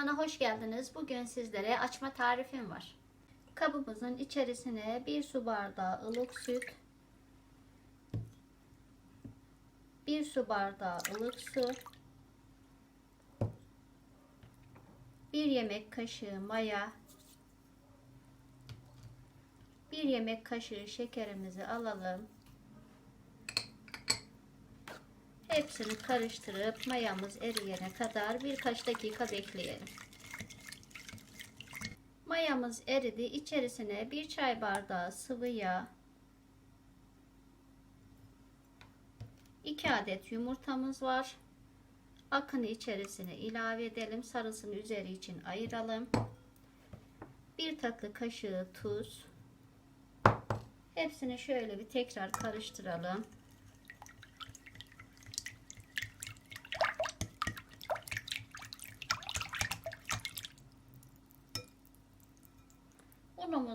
kanalına hoş geldiniz. Bugün sizlere açma tarifim var. Kabımızın içerisine bir su bardağı ılık süt, bir su bardağı ılık su, bir yemek kaşığı maya, bir yemek kaşığı şekerimizi alalım. Hepsini karıştırıp mayamız eriyene kadar birkaç dakika bekleyelim. Mayamız eridi. İçerisine bir çay bardağı sıvı yağ, 2 adet yumurtamız var. Akını içerisine ilave edelim. Sarısını üzeri için ayıralım. 1 tatlı kaşığı tuz. Hepsini şöyle bir tekrar karıştıralım.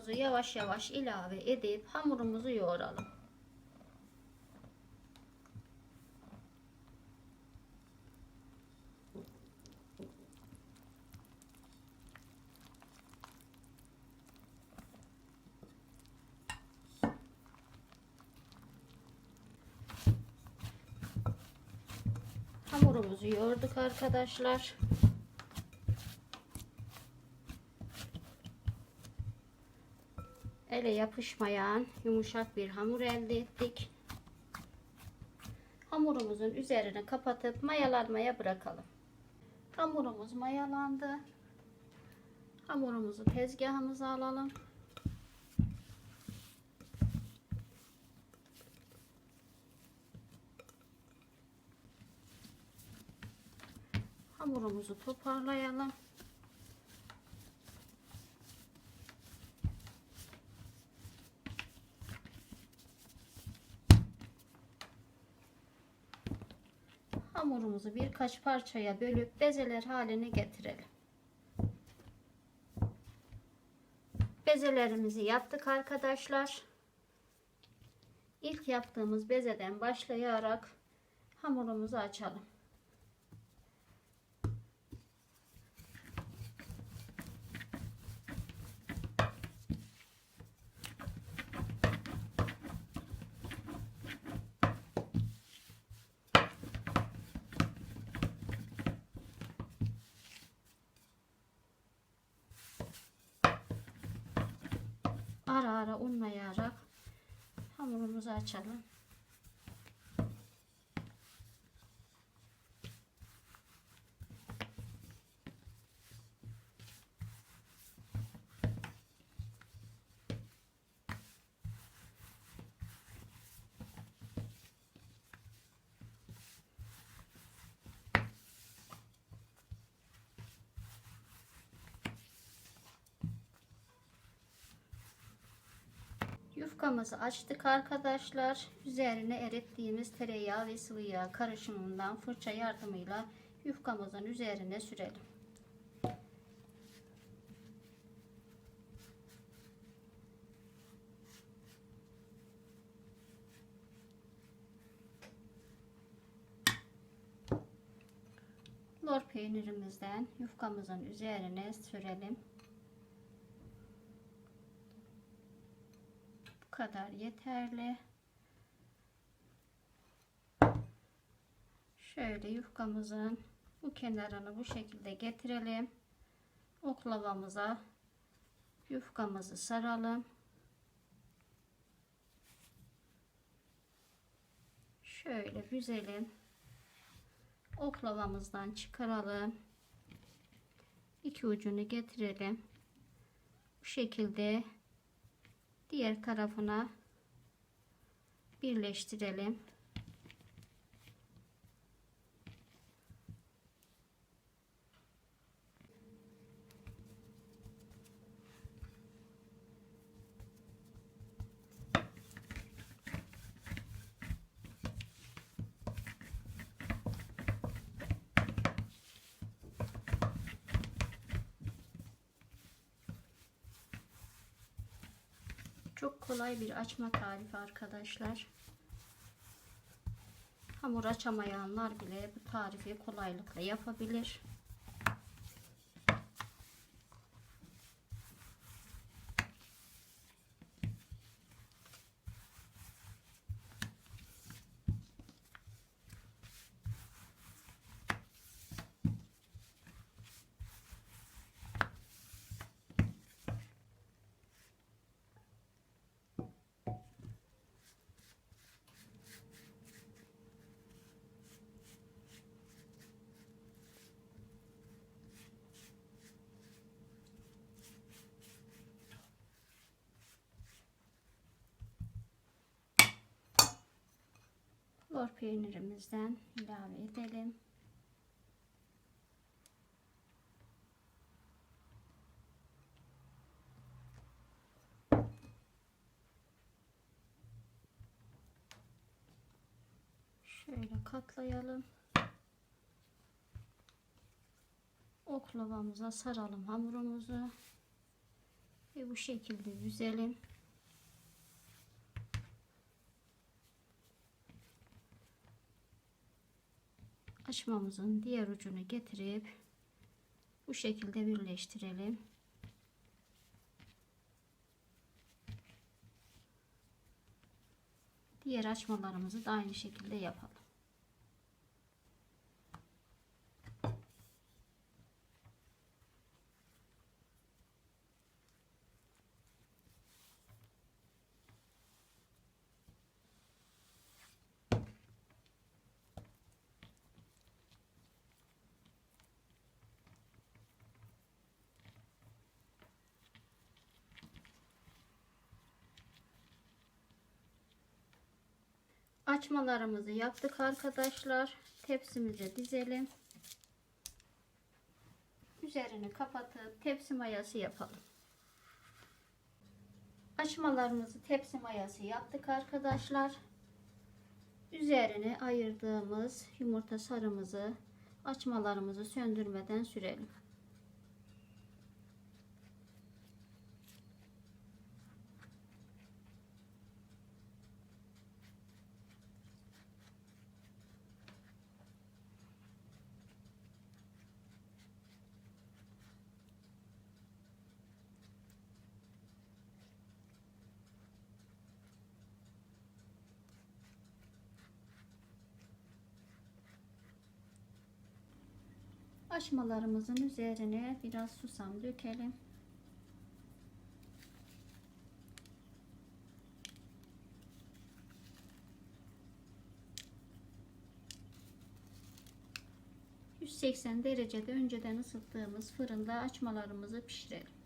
Unumuzu yavaş yavaş ilave edip hamurumuzu yoğuralım. Hamurumuzu yoğurduk arkadaşlar. Ele yapışmayan yumuşak bir hamur elde ettik. Hamurumuzun üzerine kapatıp mayalanmaya bırakalım. Hamurumuz mayalandı. Hamurumuzu tezgahımıza alalım. Hamurumuzu toparlayalım. Hamurumuzu birkaç parçaya bölüp bezeler haline getirelim. Bezelerimizi yaptık arkadaşlar. İlk yaptığımız bezeden başlayarak hamurumuzu açalım. Ara ara unlayarak hamurumuzu açalım. Yufkamızı açtık arkadaşlar. Üzerine erittiğimiz tereyağı ve sıvı yağ karışımından fırça yardımıyla yufkamızın üzerine sürelim. Lor peynirimizden yufkamızın üzerine sürelim. Kadar yeterli. Şöyle yufkamızın bu kenarını bu şekilde getirelim. Oklavamıza yufkamızı saralım. Şöyle büzelim. Oklavamızdan çıkaralım. İki ucunu getirelim. Bu şekilde diğer tarafına birleştirelim. Çok kolay bir açma tarifi arkadaşlar. Hamur açamayanlar bile bu tarifi kolaylıkla yapabilir. Lor peynirimizden ilave edelim. Şöyle katlayalım. Oklavamıza saralım hamurumuzu. Ve bu şekilde yüzelim. Açmamızın diğer ucunu getirip bu şekilde birleştirelim. Diğer açmalarımızı da aynı şekilde yapalım. Açmalarımızı yaptık arkadaşlar. Tepsimize dizelim. Üzerini kapatıp tepsi mayası yapalım. Açmalarımızı tepsi mayası yaptık arkadaşlar. Üzerine ayırdığımız yumurta sarımızı açmalarımızı söndürmeden sürelim. Açmalarımızın üzerine biraz susam dökelim. ...180 derecede önceden ısıttığımız fırında açmalarımızı pişirelim.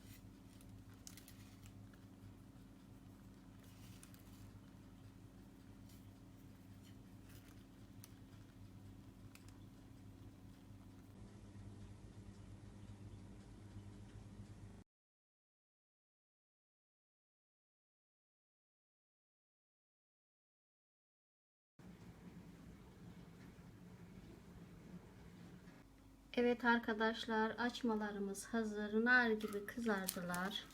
Evet arkadaşlar açmalarımız hazır. Nar gibi kızardılar.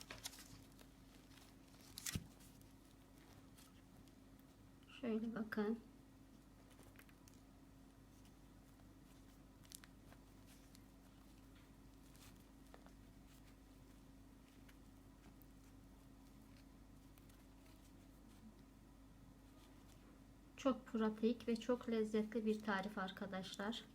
Şöyle bakın. Çok pratik ve çok lezzetli bir tarif arkadaşlar.